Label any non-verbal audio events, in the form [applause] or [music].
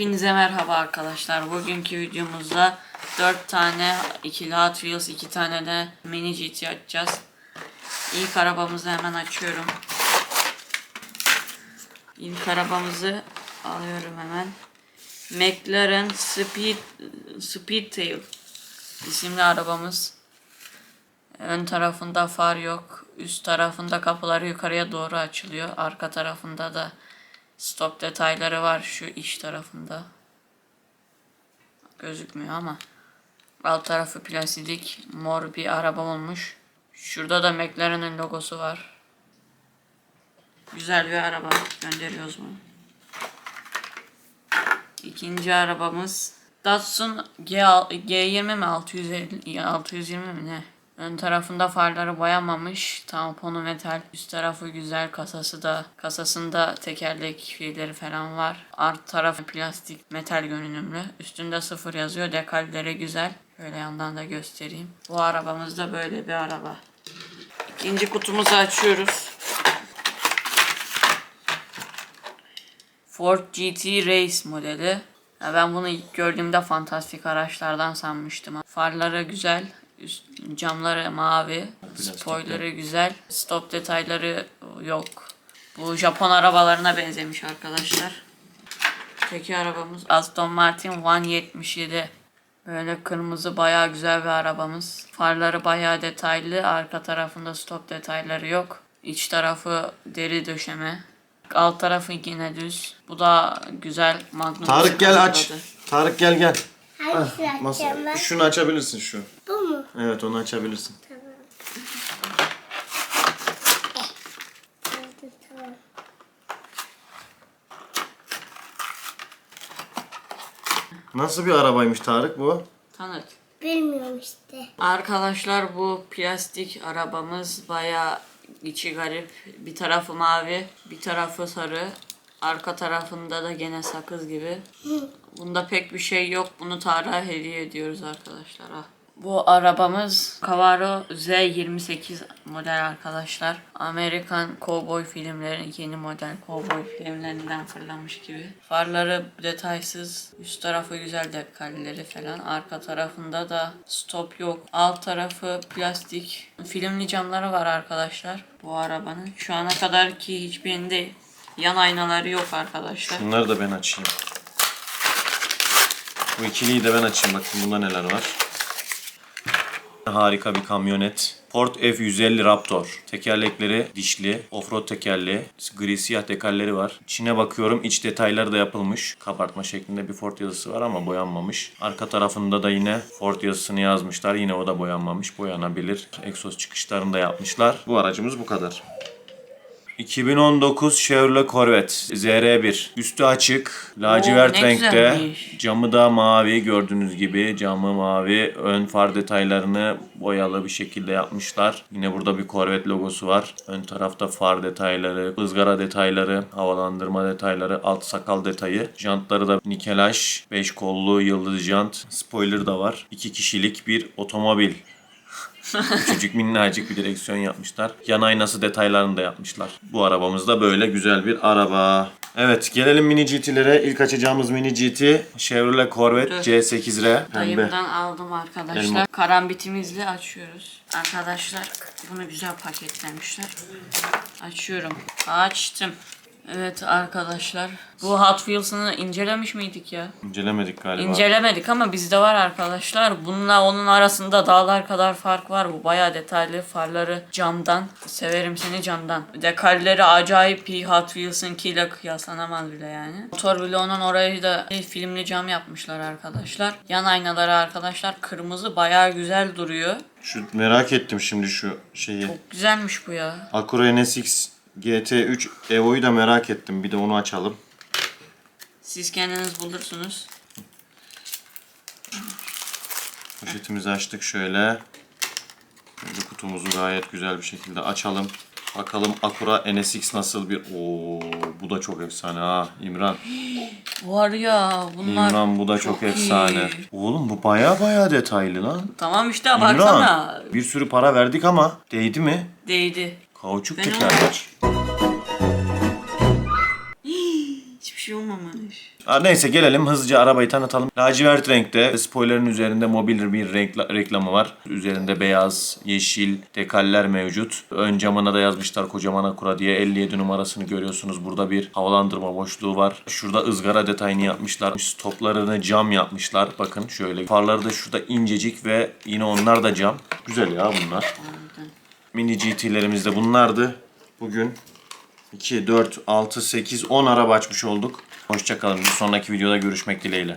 Hepinize merhaba arkadaşlar. Bugünkü videomuzda 4 tane ikili Hot Wheels, 2 tane de mini GT açacağız. İlk arabamızı hemen açıyorum. İlk arabamızı alıyorum hemen. McLaren Speed Speedtail isimli arabamız. Ön tarafında far yok. Üst tarafında kapıları yukarıya doğru açılıyor. Arka tarafında da stop detayları var şu iç tarafında. Gözükmüyor ama. Alt tarafı plastik. Mor bir araba olmuş. Şurada da McLaren'ın logosu var. Güzel bir araba. Gönderiyoruz bunu. İkinci arabamız Datsun G G20 mi 650 620 mi ne? Ön tarafında farları boyamamış. Tamponu metal. Üst tarafı güzel. Kasası da kasasında tekerlek şeyleri falan var. Art tarafı plastik metal görünümlü. Üstünde sıfır yazıyor. Dekalleri güzel. Böyle yandan da göstereyim. Bu arabamız da böyle bir araba. İkinci kutumuzu açıyoruz. Ford GT Race modeli. Ya ben bunu ilk gördüğümde fantastik araçlardan sanmıştım. Farları güzel, üst camları mavi, spoilerı güzel, stop detayları yok. Bu Japon arabalarına benzemiş arkadaşlar. Öteki arabamız Aston Martin 177. Böyle kırmızı bayağı güzel bir arabamız. Farları bayağı detaylı. Arka tarafında stop detayları yok. İç tarafı deri döşeme. Alt tarafı yine düz. Bu da güzel. Magnum Tarık gel aç. Tarık gel gel. Ah, Masa, açacağım ben? şunu açabilirsin şu. Bu mu? Evet onu açabilirsin. Tamam. Oldu, tamam. Nasıl bir arabaymış Tarık bu? Tanıt. Bilmiyorum işte. Arkadaşlar bu plastik arabamız baya içi garip. Bir tarafı mavi, bir tarafı sarı. Arka tarafında da gene sakız gibi. Bunda pek bir şey yok. Bunu Tarık'a hediye ediyoruz arkadaşlar. Ah. Bu arabamız Camaro Z28 model arkadaşlar. Amerikan kovboy filmlerin yeni model kovboy filmlerinden fırlamış gibi. Farları detaysız, üst tarafı güzel dekalleri falan. Arka tarafında da stop yok. Alt tarafı plastik. Filmli camları var arkadaşlar bu arabanın. Şu ana kadar ki hiçbirinde yan aynaları yok arkadaşlar. Bunları da ben açayım. Bu ikiliyi de ben açayım. Bakın bunda neler var. Harika bir kamyonet. Ford F-150 Raptor. Tekerlekleri dişli. Offroad tekerleği. Gri siyah tekerleri var. İçine bakıyorum. iç detayları da yapılmış. Kabartma şeklinde bir Ford yazısı var ama boyanmamış. Arka tarafında da yine Ford yazısını yazmışlar. Yine o da boyanmamış. Boyanabilir. Egzoz çıkışlarını da yapmışlar. Bu aracımız bu kadar. 2019 Chevrolet Corvette ZR1. Üstü açık, lacivert ne renkte. güzelmiş. Camı da mavi gördüğünüz gibi. Camı mavi. Ön far detaylarını boyalı bir şekilde yapmışlar. Yine burada bir Corvette logosu var. Ön tarafta far detayları, ızgara detayları, havalandırma detayları, alt sakal detayı. Jantları da nikelaj, 5 kollu yıldız jant. Spoiler da var. 2 kişilik bir otomobil. Küçücük minnacık bir direksiyon yapmışlar. Yan aynası detaylarını da yapmışlar. Bu arabamız da böyle güzel bir araba. Evet gelelim mini GT'lere. İlk açacağımız mini GT Chevrolet Corvette Dur. C8R. Pembe. Dayımdan aldım arkadaşlar. Elma. Karambitimizle açıyoruz. Arkadaşlar bunu güzel paketlemişler. Açıyorum. Açtım. Evet arkadaşlar. Bu Hot Wheels'ını incelemiş miydik ya? İncelemedik galiba. İncelemedik ama bizde var arkadaşlar. Bununla onun arasında dağlar kadar fark var. Bu bayağı detaylı. Farları camdan. Severim seni camdan. Dekalleri acayip iyi Hot Wheels'ınkiyle kıyaslanamaz bile yani. Motor bloğunun orayı da filmli cam yapmışlar arkadaşlar. Yan aynaları arkadaşlar kırmızı bayağı güzel duruyor. Şu merak ettim şimdi şu şeyi. Çok güzelmiş bu ya. Acura NSX GT3 Evo'yu da merak ettim. Bir de onu açalım. Siz kendiniz bulursunuz. Poşetimizi açtık şöyle. Böyle kutumuzu gayet güzel bir şekilde açalım. Bakalım Acura NSX nasıl bir... Oo, bu da çok efsane ha İmran. [gasps] Var ya bunlar İmran bu da çok, iyi. efsane. Oğlum bu baya baya detaylı lan. Tamam işte baksana. İmran bir sürü para verdik ama değdi mi? Değdi. Kauçuk Ben tekerler. [gasps] Hiçbir şey olmamış. Aa, neyse gelelim hızlıca arabayı tanıtalım. Lacivert renkte spoilerın üzerinde mobil bir renkla- reklamı var. Üzerinde beyaz, yeşil dekaller mevcut. Ön camına da yazmışlar kocaman Akura diye 57 numarasını görüyorsunuz. Burada bir havalandırma boşluğu var. Şurada ızgara detayını yapmışlar. Stoplarını cam yapmışlar. Bakın şöyle. Farları da şurada incecik ve yine onlar da cam. Güzel ya bunlar. Mini GT'lerimiz de bunlardı. Bugün 2, 4, 6, 8, 10 araba açmış olduk. Hoşçakalın. Bir sonraki videoda görüşmek dileğiyle.